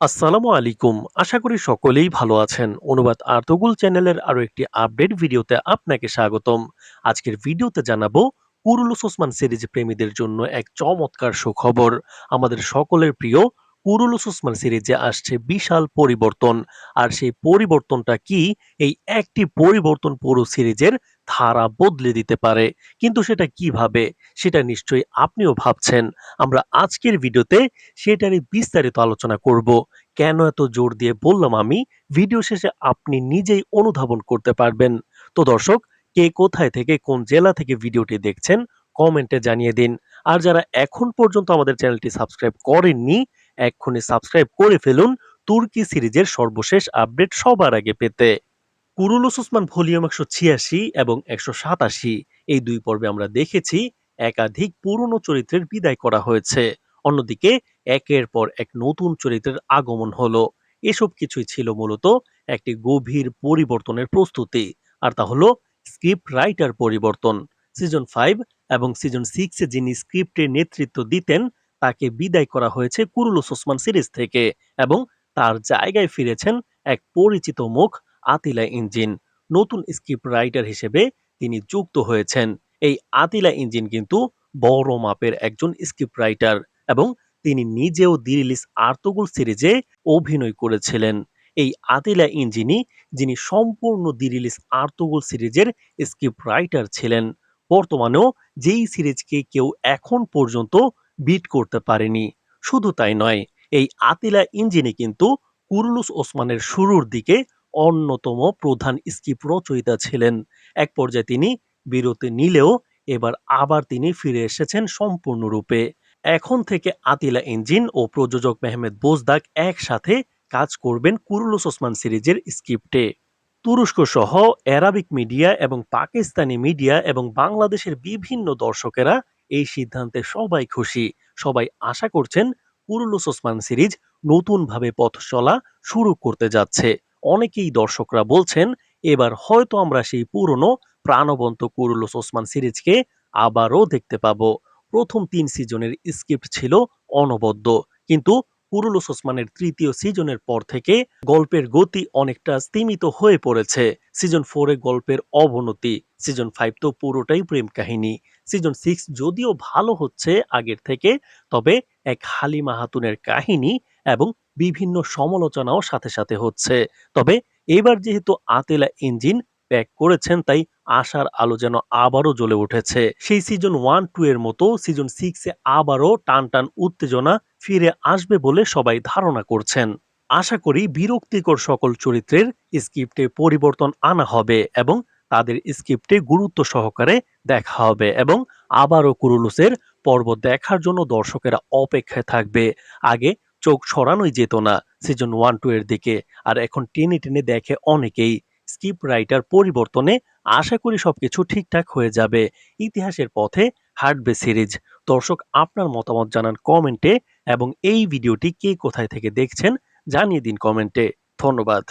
আসসালামু আলাইকুম। আশা করি সকলেই ভালো আছেন। অনুবাদ আর্তগুল চ্যানেলের আরও একটি আপডেট ভিডিওতে আপনাকে স্বাগতম। আজকের ভিডিওতে জানাব কুরুলুস ওসমান সিরিজ প্রেমীদের জন্য এক চমৎকার সুখবর। আমাদের সকলের প্রিয় কুরুলুস ওসমান সিরিজে আসছে, বিশাল পরিবর্তন। আর সেই পরিবর্তনটা কি? এই একটি পরিবর্তন পুরো সিরিজের ধারা বদলে দিতে পারে। কিন্তু সেটা কীভাবে? সেটা নিশ্চয়ই আপনিও ভাবছেন। আমরা আজকের ভিডিওতে সেটারই বিস্তারিত আলোচনা করব। কেন এত জোর দিয়ে বললাম আমি? ভিডিও শেষে আপনি নিজেই অনুধাবন করতে পারবেন। তো দর্শক, কে কোথায় থেকে কোন জেলা থেকে ভিডিওটি দেখছেন, কমেন্টে জানিয়ে দিন। আর যারা এখন পর্যন্ত আমাদের চ্যানেলটি সাবস্ক্রাইব করেননি এক্ষুনি সাবস্ক্রাইব করে ফেলুন তুর্কি সিরিজের সর্বশেষ আপডেট সবার আগে পেতে। কুরুলুস ওসমান ভলিউম একশো ছিয়াশি এবং একশো সাতাশি, এই দুই পর্বে আমরা দেখেছি একাধিক পুরনো চরিত্রের বিদায় করা হয়েছে। অন্যদিকে একের পর এক নতুন চরিত্রের আগমন হলো। এসব কিছুই ছিল মূলত একটি গভীর পরিবর্তনের প্রস্তুতি, আর তা হলো স্ক্রিপ্ট রাইটার পরিবর্তন। সিজন ফাইভ এবং সিজন সিক্সে যিনি স্ক্রিপ্টের নেতৃত্ব দিতেন তাকে বিদায় করা হয়েছে কুরুলুস ওসমান সিরিজ থেকে এবং তার জায়গায় ফিরেছেন এক পরিচিত মুখ আতিলা ইঞ্জিন। নতুন স্ক্রিপ্ট রাইটার হিসেবে তিনি যুক্ত হয়েছেন। এই আতিলা ইঞ্জিন কিন্তু বড় মাপের একজন স্ক্রিপ্ট রাইটার এবং তিনি নিজেও দিরিলিস আর্তগুল সিরিজে অভিনয় করেছিলেন। এই আতিলা ইঞ্জিনই যিনি সম্পূর্ণ দিরিলিস আর্তগুল সিরিজের স্ক্রিপ্ট রাইটার ছিলেন। বর্তমানেও যেই সিরিজকে কেউ এখন পর্যন্ত বিট করতে পারেনি। শুধু তাই নয়, এই আতিলা ইঞ্জিনে কিন্তু কুরুলুস ওসমানের শুরুর দিকে অন্যতম প্রধান স্ক্রিপ্ট রচয়িতা ছিলেন। এক পর্যায়ে তিনি বিরতি নিলেও এবার আবার তিনি ফিরে এসেছেন সম্পূর্ণরূপে। এখন থেকে আতিলা ইঞ্জিন ও প্রযোজক মেহমেদ বোজদাক একসাথে কাজ করবেন কুরুলুস ওসমান সিরিজের স্ক্রিপ্টে তুরস্ক সহ অ্যারাবিক মিডিয়া এবং পাকিস্তানি মিডিয়া এবং বাংলাদেশের বিভিন্ন দর্শকেরা এই সিদ্ধান্তে সবাই খুশি। সবাই আশা করছেন কুরুলুস ওসমান সিরিজ নতুনভাবে পথ চলা শুরু করতে যাচ্ছে। অনেকেই দর্শকরা বলছেন, এবার হয়তো আমরা সেই পুরনো, প্রাণবন্ত কুরুলুস ওসমান সিরিজকে আবারও দেখতে পাবো। প্রথম তিন সিজনের স্ক্রিপ্ট ছিল অনবদ্য। কিন্তু কুরুলুস ওসমানের তৃতীয় সিজনের পর থেকে গল্পের গতি অনেকটা স্তীমিত হয়ে পড়েছে। সিজন ফোরে গল্পের অবনতি, সিজন ফাইভ তো পুরোটাই প্রেম কাহিনী। সিজন সিক্স যদিও ভালো হচ্ছে আগের থেকে, তবে এক হালিমা হাতুনের কাহিনী এবং বিভিন্ন সমালোচনাও সাথে সাথে হচ্ছে। তবে এবার যেহেতু আতেলা ইঞ্জিন প্যাক করেছেন, তাই আশার আলো যেন আবারও জ্বলে উঠেছে। সেই সিজন ওয়ান টু এর মতো সিজন সিক্সে আবারও টান টান উত্তেজনা ফিরে আসবে বলে সবাই ধারণা করছেন। আশা করি বিরক্তিকর সকল চরিত্রের স্ক্রিপ্টে পরিবর্তন আনা হবে এবং তাদের স্ক্রিপ্টে গুরুত্ব সহকারে দেখা হবে এবং আবারও কুরুলুসের পর্ব দেখার জন্য দর্শকেরা অপেক্ষায় থাকবে। আগে চোখ সরানোই যেত না সিজন ওয়ান টু এর দিকে, আর এখন টেনে টেনে দেখে অনেকেই। স্ক্রিপ্ট রাইটার পরিবর্তনে আশা করি সবকিছু ঠিকঠাক হয়ে যাবে। ইতিহাসের পথে হাঁটবে সিরিজ। দর্শক, আপনার মতামত জানান কমেন্টে এবং এই ভিডিওটি কে কোথায় থেকে দেখছেন জানিয়ে দিন কমেন্টে। ধন্যবাদ।